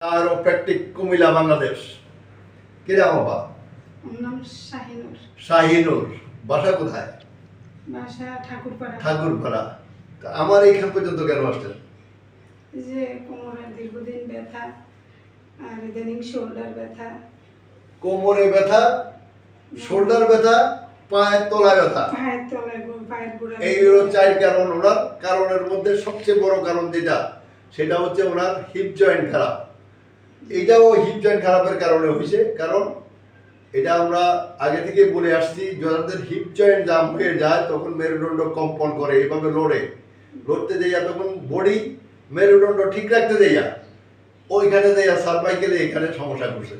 কারোপ্র্যাকটিক কুমিল্লা বাংলাদেশ। কিরাম বাবা? নাম শাহিনুর। শাহিনুর। বাসা কোথায়? বাসা ঠাকুরপাড়া। ঠাকুরপাড়া। তা আমার এইখান পর্যন্ত কেন আসছেন এই যে কোমরের দীর্ঘদিন ব্যথা আর ইদানিং শোল্ডার ব্যথা। কোমরে ব্যথা শোল্ডার ব্যথা পায়ের তলায় ব্যথা। পায়ের তলায় পায়ের গোড়া চার কারণ। ওনার কারণের মধ্যে সবচেয়ে বড় কারণ যেটা সেটা হচ্ছে ওনার হিপ জয়েন্ট খারাপ। এইটাও হিপ জয়েন্ট খারাপের কারণে হয়েছে। কারণ এটা আমরা আগে থেকে বলে আসছি যাদের হিপ জয়েন্ট জাম হয়ে যায়, তখন মেরুদণ্ড কম্পন করে, এভাবে লড়ে। লড়তে যাইয়া তখন বডি মেরুদণ্ড ঠিক রাখতে যাইয়া ওইখানে যাইয়া সার্ভাইকেলে এখানে সমস্যা করছে।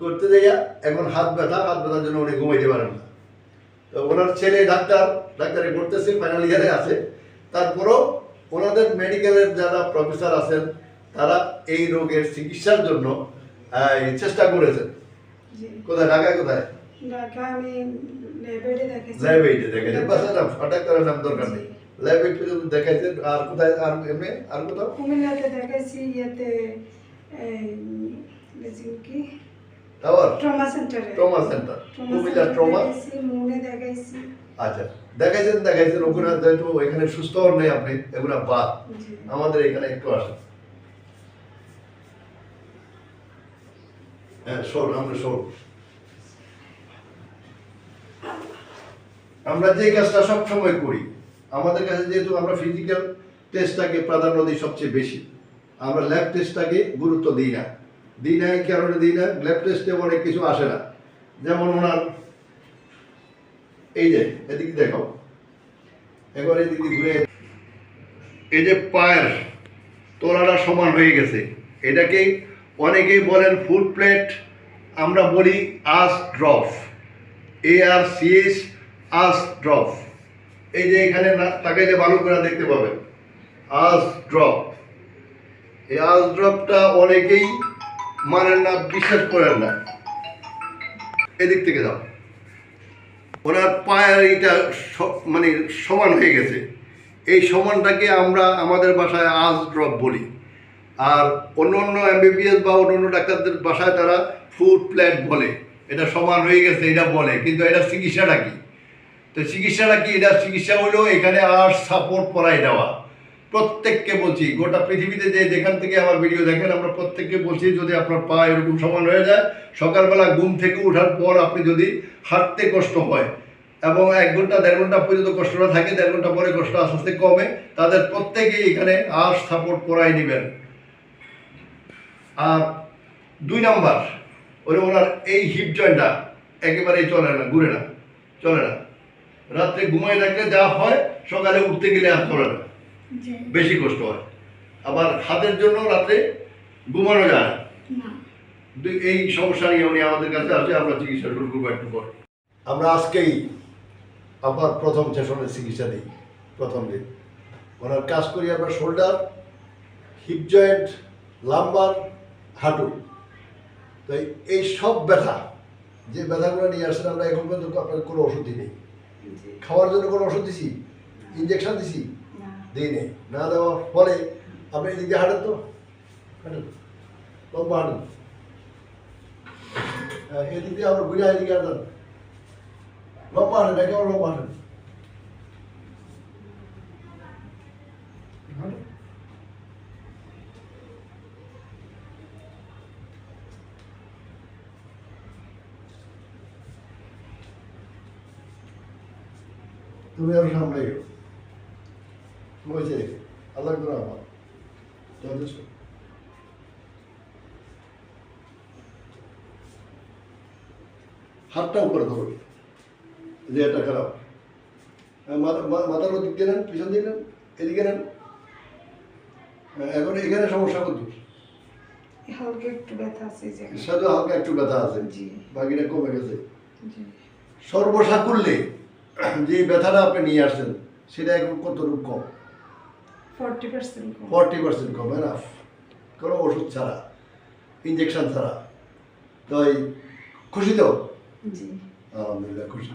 করতে যাইয়া এখন হাত ব্যথা, হাত ব্যথার জন্য উনি ঘুমাইতে পারেন না। তো ওনার ছেলে ডাক্তার, ডাক্তারি পড়তেছে ফাইনাল ইয়ারে আছে। তারপরও ওনাদের মেডিকেলের যারা প্রফেসর আছেন তারা এই রোগের চিকিৎসার জন্য চেষ্টা করেছেন কোথায়? ঢাকায় কোথায়? লাইব্রেরিতে দেখাইছেন বাসা নাম নাম দরকার নেই। লাইব্রেরি পর্যন্ত দেখাইছেন আর কোথায় আর এমনি আর কোথাও? কুমিল্লাতে দেখাইছি ইয়েতে কি? টাওয়ার। ট্রমা সেন্টারে। Trauma centre. কুমিল্লা ট্রমা? মুনে দেখাইছি আচ্ছা দেখাইছেন দেখাইছেন ওখানে এখানে সুস্থ হন নাই আপনি এগুলো বাদ। আমাদের এখানে একটু আসেন। হ্যাঁ শোন আমরা শোন আমরা যে কাজটা সব সময় করি, আমাদের কাছে যেহেতু আমরা ফিজিক্যাল টেস্টটাকে প্রাধান্য দিই সবচেয়ে বেশি, আমরা ল্যাব টেস্টটাকে গুরুত্ব দিই না। দিই না, এই কারণে দিই না ল্যাব টেস্টে অনেক কিছু আসে না। যেমন ওনার, এই যে, এদিকে দেখাও। এবার এদিকে ঘুরে এই যে পায়ের তোলাটা সমান হয়ে গেছে, এটাকে অনেকেই বলেন ফুড প্লেট, আমরা বলি আস ড্রফ এ আর সি এস আস ড্রফ। এই যে এখানে না- যে ভালো করে দেখতে পাবেন। আস ড্রপ। এই আস ড্রপটা অনেকেই মানেন না, বিশ্বাস করেন না। এদিক থেকে যাও। ওনার পায়ের এইটা মানে সমান হয়ে গেছে। এই সমানটাকে আমরা আমাদের ভাষায় আজ ড্রপ বলি। আর অন্য অন্য এমবিবিএস বা অন্য অন্য ডাক্তারদের বাসায় তারা ফুড প্ল্যাট বলে। এটা সমান হয়ে গেছে, এটা বলে। কিন্তু এটা চিকিৎসাটা কি? তো চিকিৎসাটা কি? এটা চিকিৎসা হলো এখানে আর সাপোর্ট পরাই দেওয়া। প্রত্যেককে বলছি, গোটা পৃথিবীতে যে যেখান থেকে আমার ভিডিও দেখেন, আমরা প্রত্যেককে বলছি, যদি আপনার পা এরকম সমান হয়ে যায়, সকালবেলা ঘুম থেকে ওঠার পর আপনি যদি হাঁটতে কষ্ট হয়, এবং এক ঘণ্টা, দেড় ঘণ্টা পর্যন্ত কষ্টটা থাকে, দেড় ঘণ্টা পরে কষ্ট আস্তে আস্তে কমে, তাদের প্রত্যেকেই এখানে আর সাপোর্ট করাই নেবেন। আর দুই নাম্বার ওরে ওনার এই হিপ জয়েন্টটা একেবারেই চলে না ঘুরে না চলে না। রাত্রে ঘুমায় থাকলে যা হয় সকালে উঠতে গেলে আর চলে না। বেশি কষ্ট হয়। আবার হাতের জন্য রাতে ঘুমানো যায় না। না। এই সমস্যা নিয়ে উনি আমাদের কাছে আসে আমরা চিকিৎসা শুরু করব একটু পর। আমরা আজকেই আবার প্রথম সেশনের চিকিৎসা দিই প্রথম দিন। ওনার কাজ করি আমরা শোল্ডার হিপ জয়েন্ট লাম্বার হাঁটু। তো এই- সব ব্যথা যে ব্যথাগুলো নিয়ে আসেন আমরা এখন পর্যন্ত আপনার কোনো ওষুধই নেই। জি। খাওয়ার জন্য কোনো ওষুধ দিছি? ইঞ্জেকশন দিছি? দিই নেই। না দেওয়ার ফলে আপনি এদিক দিয়ে হাঁটেন তো। হাঁটেন। লম্বা হাঁটেন। হ্যাঁ, এদিক দিয়ে আমরা ঘুরে এদিকে হাঁটেন। লম্বা হাঁটেন একেবারে লম্বা হাঁটেন? তুমি আরও সামনে গেলো হয়েছে আল্লাহ করে আমার যথেষ্ট হাতটা উপরে ধরো। যে এটা খারাপ। হ্যাঁ, মাথার ওদিক দিয়ে নেন পিছন দিয়ে নেন এদিকে নেন। হ্যাঁ, এখন এখানে সমস্যা করতো হালকা একটু ব্যথা আছে জায়গায় হালকা একটু ব্যথা আছে। জি। বাকিটা কমে গেছে। জি। সর্বসাকুল্যে যে ব্যথাটা আপনি নিয়ে আসছেন সেটা এখন কত রূপ কম। ফর্টি পার্সেন্ট কম এনাফ কোনো ওষুধ ছাড়া ইঞ্জেকশন ছাড়া। তাই খুশি তো? আলহামদুলিল্লাহ খুশি।